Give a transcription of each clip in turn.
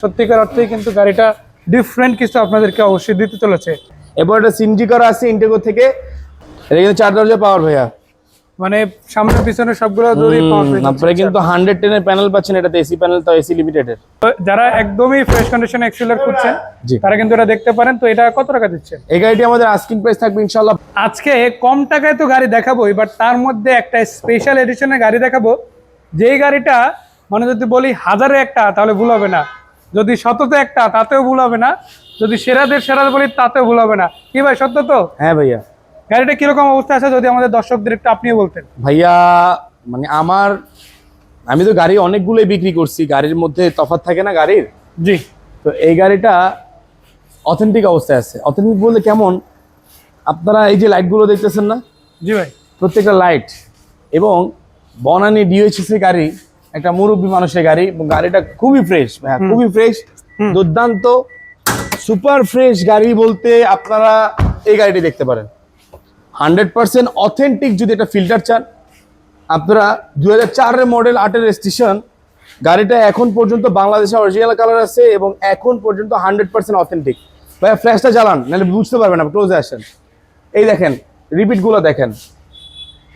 সত্যিকার অর্থেই কিন্তু গাড়িটা ডিফারেন্ট কিছু আপনাদেরকে অবশ্যই দিতে চলেছে। এরপর একটা সিনজি করা আছে ইন্টেগো থেকে। এটা কিন্তু চার দরজা পাওয়ার ভাইয়া। মানে সামনে পিছনে সবগুলো দড়ি। আপনারা কিন্তু হান্ড্রেড টেনের প্যানেল পাচ্ছেন এটাতে এসি প্যানেল তো এসি লিমিটেডের যারা একদমই ফ্রেশ কন্ডিশনে এক্সেলার করছেন তারা কিন্তু এটা দেখতে পারেন। তো এটা কত টাকা দিচ্ছেন এই গাড়িটি আমাদের আস্কিং প্রাইস থাকবে ইনশাল্লাহ আজকে কম টাকায় তো গাড়ি দেখাবোই বাট তার মধ্যে একটা স্পেশাল এডিশনের গাড়ি দেখাবো। যেই গাড়িটা মানে যদি বলি হাজারে একটা তাহলে ভুল হবে না। যদি শততে একটা তাতেও ভুল হবে না। যদি সেরাদের সেরা বলি তাতেও ভুল হবে না। কি ভাই সত্য তো? হ্যাঁ ভাইয়া। গাড়িটা কীরকম অবস্থা আছে যদি আমাদের দর্শকদের একটু আপনিও বলতেন? ভাইয়া মানে আমার আমি তো গাড়ি অনেকগুলোই বিক্রি করছি গাড়ির মধ্যে তফাৎ থাকে না গাড়ির? জি। তো এই গাড়িটা অথেন্টিক অবস্থায় আছে। অথেন্টিক বলতে কেমন আপনারা এই যে লাইটগুলো দেখতেছেন না? জি ভাই। প্রত্যেকটা লাইট এবং বনানি ডিওএইচএসি গাড়ি একটা মুরব্বী মানুষের গাড়ি এবং গাড়িটা খুবই ফ্রেশ খুবই ফ্রেশ দুর্দান্ত সুপার ফ্রেশ গাড়ি বলতে আপনারা এই গাড়িটি দেখতে পারেন। হান্ড্রেড পার্সেন্ট অথেন্টিক যদি একটা ফিল্টার চান আপনারা দু হাজার চারের মডেল আটের রেজিস্ট্রেশন গাড়িটা এখন পর্যন্ত বাংলাদেশে অরিজিনাল কালার আছে এবং এখন পর্যন্ত হান্ড্রেড পার্সেন্ট অথেন্টিক ভাইয়া ফ্ল্যাশটা জ্বালান নাহলে বুঝতে পারবেন না ক্লোজে আসেন। এই দেখেন রিপিটগুলো দেখেন।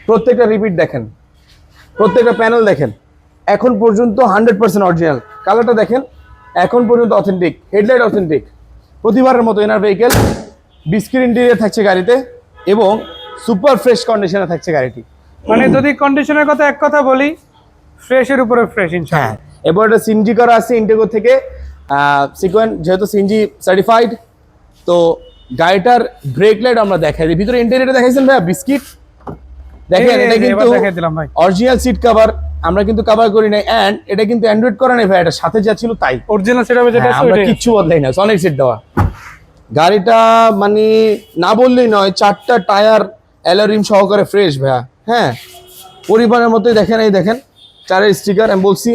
প্রত্যেকটা রিপিট দেখেন। প্রত্যেকটা প্যানেল দেখেন। এখন পর্যন্ত হান্ড্রেড পার্সেন্ট অরিজিনাল। কালারটা দেখেন এখন পর্যন্ত অথেন্টিক হেডলাইট অথেন্টিক প্রতিবারের মতো এনার ভেহিকেল বিস্কিট ইন্টেরিয়ার থাকছে গাড়িতে এবং সুপার ফ্রেশ কন্ডিশনে থাকছে গাড়িটি। মানে যদি কন্ডিশনের কথা এক কথা বলি ফ্রেশের উপরে ফ্রেশ হ্যাঁ এরপর একটা সিনজি করা আছে ইন্টেগো থেকে সিকোয়েন্ট যেহেতু সিনজি সার্টিফাইড তো গাড়িটার ব্রেক লাইট আমরা দেখাই দিই। ভিতরে ইন্টেরিয়রটা দেখাইছেন ভাইয়া বিস্কিট। দেখেন এটা কিন্তু অরিজিনাল সিট কভার আমরা কিন্তু কভার করি নাই এন্ড এটা কিন্তু অ্যান্ড্রয়েড করা নেই ভাই এটা সাথে যা ছিল তাই। অরিজিনাল সেটা যেটা হ্যাঁ, আছে আমরা। কিচ্ছু বদলাই না সনিক সিট দেওয়া। গাড়িটা মানে না বললেই নয় চারটা টায়ার অ্যালোরিম সহকারে ফ্রেশ ভাইয়া হ্যাঁ। পরিবারের মতোই দেখেন এই দেখেন চারের স্টিকার আমি বলছি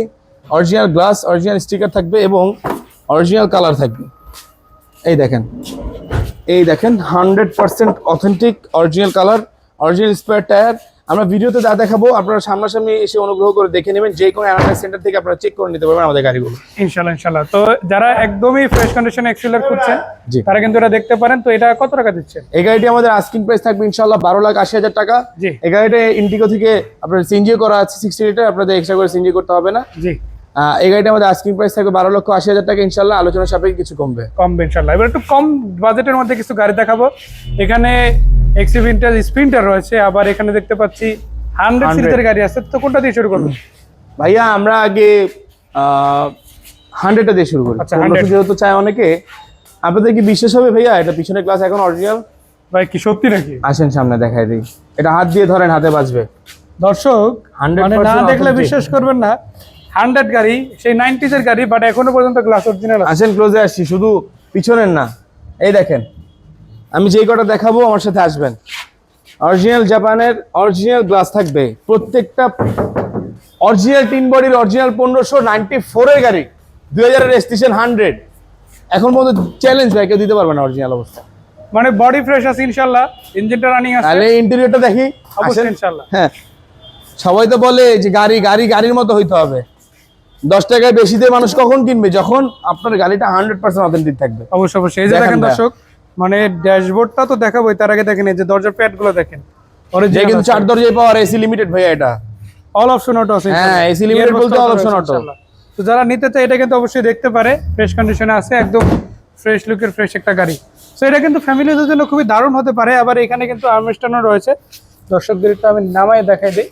অরিজিনাল গ্লাস অরিজিনাল স্টিকার থাকবে এবং অরিজিনাল কালার থাকবে। এই দেখেন এই দেখেন hundred percent authentic original colour original spare tyre আমরা ভিডিওতে যা দেখাবো আপনারা সামনাসামনি এসে অনুগ্রহ করে দেখে নেবেন যে কোনো অ্যানালাইজ সেন্টার থেকে আপনারা চেক করে নিতে পারবেন আমাদের গাড়িগুলো। ইনশাল্লাহ ইনশাল্লাহ। তো যারা একদমই ফ্রেশ কন্ডিশন এক্সেলার করছেন তারা কিন্তু এটা দেখতে পারেন। তো এটা কত টাকা দিচ্ছেন? এই গাড়িটি আমাদের আস্কিং প্রাইস থাকবে ইনশাল্লাহ বারো লাখ আশি হাজার টাকা। জি। এই গাড়িটা ইন্ডিগো থেকে আপনার সিনজিও করা আছে সিক্সটি লিটার আপনাদের এক্সট্রা করে সিনজিও করতে হবে না। জি। এই গাড়িটা আমাদের আস্কিং প্রাইস থাকবে বারো লক্ষ আশি হাজার টাকা। ইনশাল্লাহ আলোচনা সাপেক্ষে কিছু কমবে। কমবে ইনশাল্লাহ। এবার একটু কম বাজেটের মধ্যে কিছু গাড়ি দেখাবো। এখানে এক্সি ভিন্টার স্প্রিন্টার রয়েছে। আবার এখানে দেখতে পাচ্ছি হান্ড্রেড 100 সিরিজের গাড়ি আছে। তো কোনটা দিয়ে শুরু করব? ভাইয়া আমরা আগে হান্ড্রেডটা দিয়ে শুরু করি। আচ্ছা, পনেরোশো 100 যেহেতু চায় অনেকে। আপনাদের কি বিশ্বাস হবে ভাইয়া? এটা পিছনে ক্লাস এখন অরিজিনাল ভাই কি সত্যি নাকি? আসেন সামনে দেখাই দিই। এটা হাত দিয়ে ধরেন হাতে বাজবে। দর্শক 100% মানে না দেখলে বিশ্বাস করবেন না। হান্ড্রেড গাড়ি সেই নাইনটিজ এর গাড়ি বাট এখনও পর্যন্ত গ্লাস অরিজিনাল আসেন ক্লোজে আসছি শুধু পিছনের না। এই দেখেন আমি যেই কটা দেখাবো আমার সাথে আসবেন। অরিজিনাল জাপানের অরিজিনাল গ্লাস থাকবে। প্রত্যেকটা অরিজিনাল তিন বডির অরিজিনাল পনেরোশো নাইনটি ফোরের গাড়ি দুই হাজারের রেজিস্ট্রেশন হান্ড্রেড এখন পর্যন্ত চ্যালেঞ্জ ভাই কেউ দিতে পারবে না অরিজিনাল অবস্থা। মানে বডি ফ্রেশ আছে ইনশাল্লাহ। ইঞ্জিনটা রানিং আছে। তাহলে ইন্টেরিয়রটা দেখি। অবশ্যই ইনশাল্লাহ। হ্যাঁ। সবাই তো বলে যে গাড়ি গাড়ি গাড়ির মতো হইতে হবে। দশ টাকায় বেশি দিয়ে মানুষ কখন কিনবে? যখন আপনার গাড়িটা হান্ড্রেড পার্সেন্ট অথেন্টিক থাকবে। অবশ্যই অবশ্যই। এই যে দেখেন দর্শক মানে ড্যাশবোর্ডটা তো দেখাবোই তার আগে দেখেন এই যে দরজার প্যাডগুলো দেখেন যে কিন্তু চার দরজায় পাওয়ার এসি লিমিটেড ভাইয়া এটা। অল অপশন অটো আছে হ্যাঁ, limited Gearbox বলতে টা all রয়েছে option auto। ইনশাল্লাহ। তো যারা নিতে চায় এটা কিন্তু অবশ্যই দেখতে পারে। ফ্রেশ কন্ডিশনে আছে একদম ফ্রেশ লুকের ফ্রেশ একটা গাড়ি। তো এটা কিন্তু ফ্যামিলিদের জন্য খুবই দারুণ হতে পারে। আবার এখানে কিন্তু আর্মস্টানও রয়েছে। দর্শকদের একটু আমি নামায় দেখাই দিই।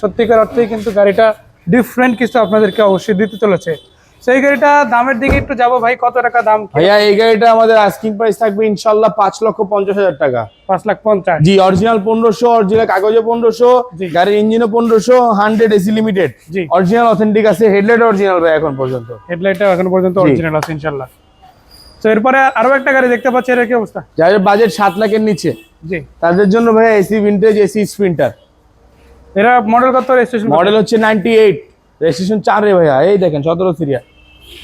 সত্যিকার অর্থেই কিন্তু গাড়িটা ডিফারেন্ট কিছু আপনাদেরকে অবশ্যই দিতে চলেছে। সেই গাড়িটা দামের দিকে একটু যাব ভাই কত টাকা দাম? ভাইয়া এই গাড়িটা আমাদের আস্কিং প্রাইস থাকবে ইনশাল্লাহ পাঁচ লক্ষ পঞ্চাশ হাজার টাকা। পাঁচ লাখ পঞ্চাশ। জি অরিজিনাল পনেরোশো অরিজিনাল কাগজে পনেরোশো। গাড়ির ইঞ্জিনও পনেরোশো হান্ড্রেড এসি লিমিটেড জি। অরিজিনাল অথেন্টিক আছে হেডলাইট অরিজিনাল ভাই এখন পর্যন্ত। হেডলাইটটা এখন পর্যন্ত অরিজিনাল আছে ইনশাল্লাহ তো এরপরে আরও একটা গাড়ি দেখতে পাচ্ছি এর কি অবস্থা? যাদের বাজেট সাত লাখের নিচে। জি। তাদের জন্য ভাইয়া এসি ভিন্টেজ এসি স্প্রিন্টার এরা মডেল কত রেজিস্ট্রেশন মডেল হচ্ছে নাইনটি এইট রেজিস্ট্রেশন চার রে ভাইয়া এই দেখেন সতেরো সিরিয়া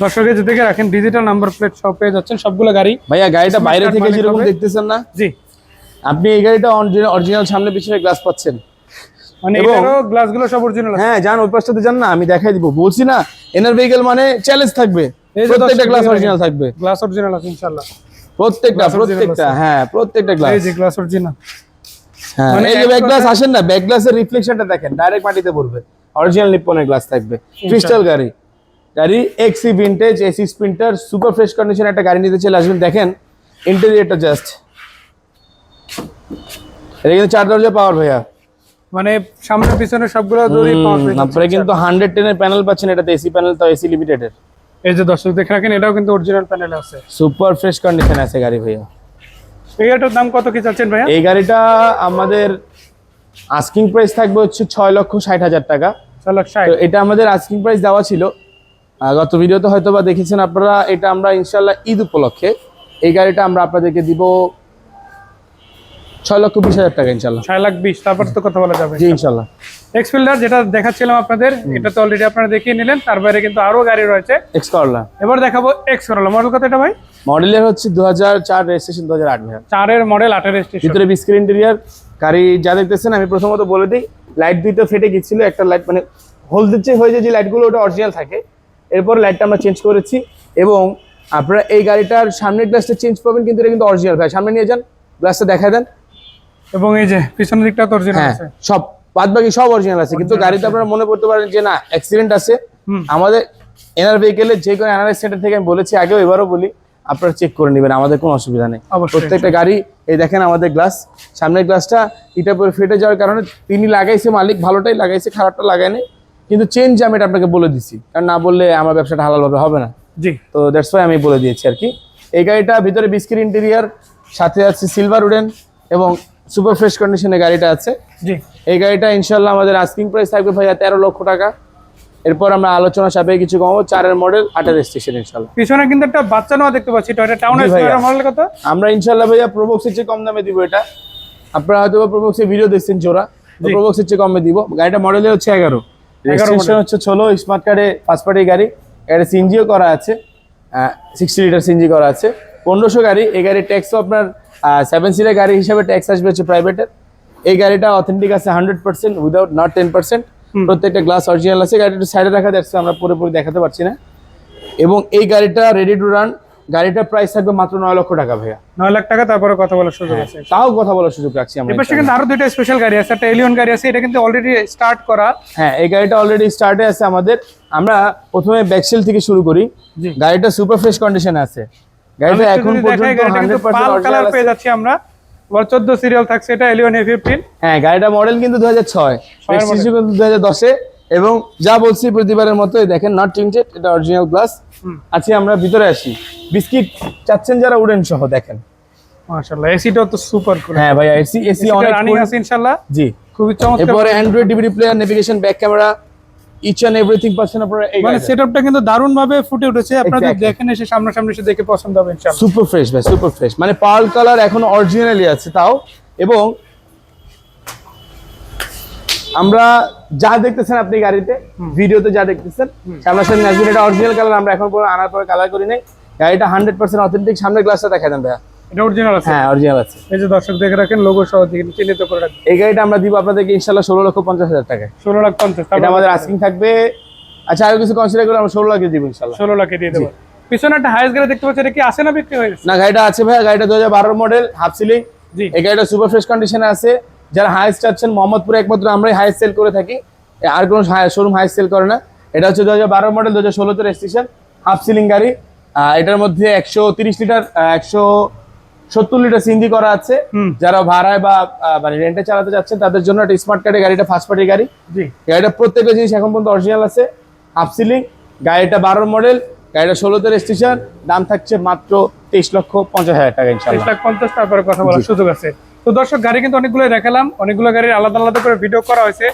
দর্শকের যে দেখে রাখেন ডিজিটাল নাম্বার প্লেট সব পেয়ে যাচ্ছেন সবগুলো গাড়ি। ভাইয়া গাড়িটা বাইরে থেকে যেরকম দেখতেছেন না? জি। আপনি এই গাড়িটা অরিজিনাল সামনে পিছনে গ্লাস পাচ্ছেন। মানে এটারও গ্লাসগুলো সব অরিজিনাল হ্যাঁ যান ওই পাশটাতে যান না আমি দেখাই দিব। বলছি না এনার ভেহিকেল মানে চ্যালেঞ্জ থাকবে। প্রত্যেকটা গ্লাস অরিজিনাল থাকবে। গ্লাস অরিজিনাল আছে ইনশাআল্লাহ। প্রত্যেকটা প্রত্যেকটা হ্যাঁ প্রত্যেকটা গ্লাস এই যে গ্লাস অরিজিনাল মানে এই ব্যাক গ্লাস আসেন না ব্যাক গ্লাসের রিফ্লেকশনটা দেখেন ডাইরেক্ট মাটিতে পড়বে। অরিজিনাল নিপ্পনের গ্লাস থাকবে। ক্রিস্টাল গাড়ি। গাড়ি এক্সি vintage AC Sprinter super fresh condition একটা গাড়ি নিতে চলে আসবেন। দেখেন ইন্টেরিয়রটা জাস্ট এটা কিন্তু চার দরজা পাওয়ার ভাইয়া। মানে সামনে পিছনে সবগুলো। আপনারা কিন্তু হান্ড্রেড টেনের প্যানেল পাচ্ছেন এটাতে এসি প্যানেল তো এসি লিমিটেডের এই যে দর্শক দেখে রাখেন এটাও কিন্তু অরিজিনাল প্যানেল আছে। সুপার ফ্রেশ কন্ডিশন আছে গাড়ি ভাইয়া। এইটার দাম কত কি চাচ্ছেন ভাইয়া? এই গাড়িটা আমাদের আস্কিং প্রাইস থাকবে হচ্ছে ছয় লক্ষ ষাট হাজার টাকা। লাখ ষাট। এটা আমাদের আস্কিং প্রাইস দেওয়া ছিল। গত ভিডিওতে হয়তো বা দেখেছেন আপনারা এটা আমরা ইনশাল্লাহ ঈদ উপলক্ষে এই গাড়িটা আমরা আপনাদেরকে দিব ছয় লক্ষ বিশ হাজার টাকা ইনশাল্লাহ ছয় লাখ বিশ তারপর তো কথা বলা যাবে জি ইনশাল্লাহ এক্স যেটা দেখাচ্ছিলাম আপনাদের এটা তো অলরেডি আপনারা দেখিয়ে নিলেন তার বাইরে কিন্তু আরও গাড়ি রয়েছে। এক্স করলা এবার দেখাবো এক্স করলা মডেল কত এটা ভাই? মডেলের হচ্ছে দু হাজার চার রেজিস্ট্রেশন দু হাজার আট চারের মডেল আটের স্টেশন ভিতরে বিস্ক্রিন ইন্টেরিয়ার গাড়ি যা দেখতেছেন আমি প্রথমত বলে দিই লাইট দুইটা ফেটে গেছিল একটা লাইট মানে হলদের চেয়ে হয়ে যে লাইটগুলো ওটা অরিজিনাল থাকে। এরপর লাইটটা আমরা চেঞ্জ করেছি এবং আপনারা এই গাড়িটার সামনের গ্লাসটা চেঞ্জ পাবেন কিন্তু এটা কিন্তু অরিজিনাল ভাই। সামনে নিয়ে যান গ্লাসটা দেখা দেন। এবং এই যে পিছনের দিকটা তো অরিজিনাল হ্যাঁ আছে। সব বাদ বাকি সব অরিজিনাল আছে। কিন্তু গাড়িতে আপনারা মনে করতে পারেন যে না অ্যাক্সিডেন্ট আছে। আমাদের এনার ভেহিকেলের যে কোনো এনআরএস সেন্টার থেকে আমি বলেছি আগেও এবারও বলি আপনারা চেক করে নেবেন আমাদের কোনো অসুবিধা নেই। প্রত্যেকটা গাড়ি এই দেখেন আমাদের গ্লাস সামনের গ্লাসটা এটা পরে ফেটে যাওয়ার কারণে তিনি লাগাইছে মালিক ভালোটাই লাগাইছে খারাপটা লাগায়নি। কিন্তু চেঞ্জ আমি এটা আপনাকে বলে দিছি কারণ না বললে আমার ব্যবসাটা হালালভাবে হবে না। জি। তো দ্যাটস ওয়াই আমি বলে দিয়েছি আর কি। এই গাড়িটা ভিতরে বিস্কিট ইন্টেরিয়ার সাথে আছে সিলভার উডেন এবং সুপার ফ্রেশ কন্ডিশনে গাড়িটা আছে। জি। এই গাড়িটা ইনশাল্লাহ আমাদের আস্কিং প্রাইস থাকবে ভাইয়া তেরো লক্ষ টাকা। এরপর আমরা আলোচনা সাপে কিছু কমাবো। চারের মডেল আটের স্টেশন ইনশাল্লাহ পিছনে কিন্তু একটা বাচ্চা নেওয়া দেখতে পাচ্ছি। Toyota town. মডেল কত? আমরা ইনশাল্লাহ ভাইয়া প্রোবক্সের চেয়ে কম দামে দিব এটা। আপনারা হয়তো প্রোবক্সের ভিডিও দেখছেন জোড়া। প্রোবক্সের চেয়ে কমে দিব। গাড়িটা মডেলে হচ্ছে এগারো। রেজিস্ট্রেশন হচ্ছে ষোলো। স্মার্ট কার্ডে ফার্স্ট পার্টি গাড়ি। এটা সিনজিও করা আছে। সিক্সটি লিটার সিনজি করা আছে। পনেরোশো গাড়ি। এই গাড়ির ট্যাক্সও আপনার সেভেন সিটের গাড়ি হিসাবে ট্যাক্স আসবে হচ্ছে প্রাইভেটের এই গাড়িটা অথেন্টিক আছে hundred percent without not ten percent প্রত্যেকটা গ্লাস অরিজিনাল আছে। গাড়িটা সাইডে রাখা যাচ্ছে আমরা পুরোপুরি দেখাতে পারছি না। এবং এই গাড়িটা রেডি টু রান গাড়িটার প্রাইস থাকবে মাত্র নয় লক্ষ টাকা ভাইয়া। নয় লাখ টাকা তারপরে কথা বলার সুযোগ আছে। তাও কথা বলার সুযোগ রাখছি আমরা এপাশে কিন্তু আরও দুইটা স্পেশাল গাড়ি আছে একটা এলিয়ন গাড়ি আছে এটা কিন্তু অলরেডি স্টার্ট করা। হ্যাঁ এই গাড়িটা অলরেডি স্টার্টে আছে আমাদের। আমরা প্রথমে ব্যাকসেল থেকে শুরু করি। গাড়িটা সুপার ফ্রেশ কন্ডিশনে আছে। গাড়িটা এখন পর্যন্ত 100% পাল কালার পেয়ে যাচ্ছি আমরা। চোদ্দ সিরিয়াল থাকছে এটা এলিয়ন এ ফিফটিন হ্যাঁ গাড়িটা মডেল কিন্তু দু হাজার ছয় কিন্তু দু হাজার দশে। এবং যা বলছি প্রতিবারের মতো দেখেন নট টিন্টেড এটা অরিজিনাল গ্লাস আছি আমরা ভিতরে আসি। বিস্কিট চাচ্ছেন যারা উডেন সহ দেখেন। মাশাআল্লাহ এসিটাও তো সুপার কুল হ্যাঁ ভাইয়া এসি এসি অনেক রানিং আছে ইনশাআল্লাহ। জি। খুবই চমৎকার এরপরে Android DVD player navigation back camera each and everything পাচ্ছেন আপনারা এই মানে সেটআপটা কিন্তু দারুণ ভাবে ফুটে উঠেছে। Exactly. দেখেন এসে সামনাসামনি এসে দেখে পছন্দ হবে ইনশাআল্লাহ। সুপার ফ্রেশ ভাই সুপার ফ্রেশ মানে পার্ল কালার এখন অরিজিনালি আছে তাও। এবং আমরা যা দেখতেছেন আপনি গাড়িতে ভিডিওতে যা দেখতেছেন সামনাসামনি আসবেন এটা অরিজিনাল কালার আমরা এখন পরে আনার পরে কালার করি নাই। গাড়িটা হান্ড্রেড পার্সেন্ট অথেন্টিক সামনের গ্লাসটা দেখা দেন ভাইয়া। এটা অরিজিনাল আছে? হ্যাঁ অরিজিনাল আছে। এই যে দর্শক দেখে রাখেন লোগো সহ চিহ্নিত করে রাখেন। এই গাড়িটা আমরা দিব আপনাদেরকে ষোলো লক্ষ পঞ্চাশ হাজার টাকায়। ষোলো লাখ পঞ্চাশ এটা আমাদের আস্কিং থাকবে। আচ্ছা আরও কিছু কনসিডার আমরা ষোলো লাখে দিব ইনশাল্লাহ ষোলো লাখে দিয়ে দেবো। পিছনে একটা হাইস গাড়ি দেখতে পাচ্ছি এটা কি আসে না বিক্রি হয়ে না গাড়িটা আছে ভাইয়া গাড়িটা দু হাজার বারো মডেল হাফ সিলিং জি। এই গাড়িটা সুপার ফ্রেশ কন্ডিশনে আছে। যারা হাইস্ট চাচ্ছেন মোহাম্মদপুরে একমাত্র আমরাই হাইস্ট সেল করে থাকি। আর কোনো শোরুম হাইস্ট সেল করে না। এটা হচ্ছে দু হাজার বারো মডেল দু হাজার ষোলোতে রেজিস্ট্রেশন হাফ সিলিং গাড়ি। এটার মধ্যে একশো তিরিশ লিটার একশো সত্তর লিটার সিন্ধি করা আছে। যারা ভাড়ায় বা মানে রেন্টে চালাতে যাচ্ছেন তাদের জন্য একটা স্মার্ট কার্ডের গাড়িটা ফার্স্ট পার্টি গাড়ি। গাড়িটা প্রত্যেকটা জিনিস এখন পর্যন্ত অরিজিনাল আছে। হাফ সিলিং গাড়িটা বারো মডেল গাড়িটা ষোলোতে রেজিস্ট্রেশন দাম থাকছে মাত্র তেইশ লক্ষ পঞ্চাশ হাজার টাকা তেইশ লাখ পঞ্চাশ তারপরে কথা বলার সুযোগ আছে। তো দর্শক গাড়ি কিন্তু অনেকগুলো দেখালাম অনেকগুলো গাড়ির আলাদা আলাদা করে ভিডিও করা হয়েছে।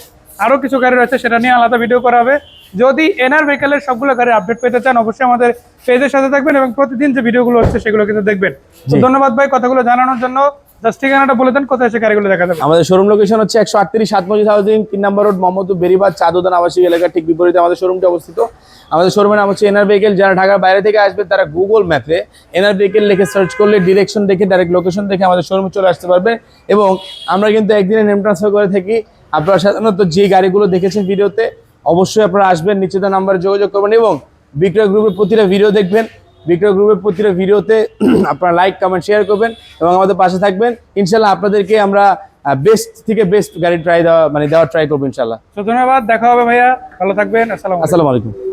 আরও কিছু গাড়ি রয়েছে সেটা নিয়ে আলাদা ভিডিও করা হবে। যদি এনআর ভেহিকেলের সবগুলো গাড়ির আপডেট পেতে চান অবশ্যই আমাদের পেজের সাথে থাকবেন এবং প্রতিদিন যে ভিডিওগুলো হচ্ছে সেগুলো কিন্তু দেখবেন। তো ধন্যবাদ ভাই কথাগুলো জানানোর জন্য। জাস্ট ঠিকানাটা বলে দেন কোথায় এসে গাড়িগুলো দেখা যাবে। আমাদের শোরুম লোকেশন হচ্ছে একশো আটত্রিশ সাত মজিদ হাউজিং তিন নম্বর রোড মোহাম্মদপুর বেরিবাদ চাঁদোদান আবাসিক এলাকার ঠিক বিপরীতে আমাদের শোরুমটি অবস্থিত। আমাদের শোরুমের নাম হচ্ছে এনআর ভেহিকেল যারা ঢাকার বাইরে থেকে আসবে তারা গুগল ম্যাপে এনআর ভেহিকেল লিখে সার্চ করলে ডিরেকশন দেখে ডাইরেক্ট লোকেশন দেখে আমাদের শোরুমে চলে আসতে পারবে এবং আমরা কিন্তু একদিনে নেম ট্রান্সফার করে থাকি। আপনারা সাধারণত যে গাড়িগুলো দেখেছেন ভিডিওতে অবশ্যই আপনারা আসবেন নিচে নাম্বারে যোগাযোগ করবেন এবং বিক্রয় গ্রুপের প্রতিটা ভিডিও দেখবেন। বিক্রয় গ্রুপের প্রতিটা ভিডিওতে আপনারা লাইক কমেন্ট শেয়ার করবেন এবং আমাদের পাশে থাকবেন। ইনশাল্লাহ আপনাদেরকে আমরা বেস্ট থেকে বেস্ট গাড়ি ট্রাই দেওয়া মানে দেওয়ার ট্রাই করব ইনশাল্লাহ। তো ধন্যবাদ দেখা হবে ভাইয়া। ভালো থাকবেন আসসালাম আসসালামু আলাইকুম।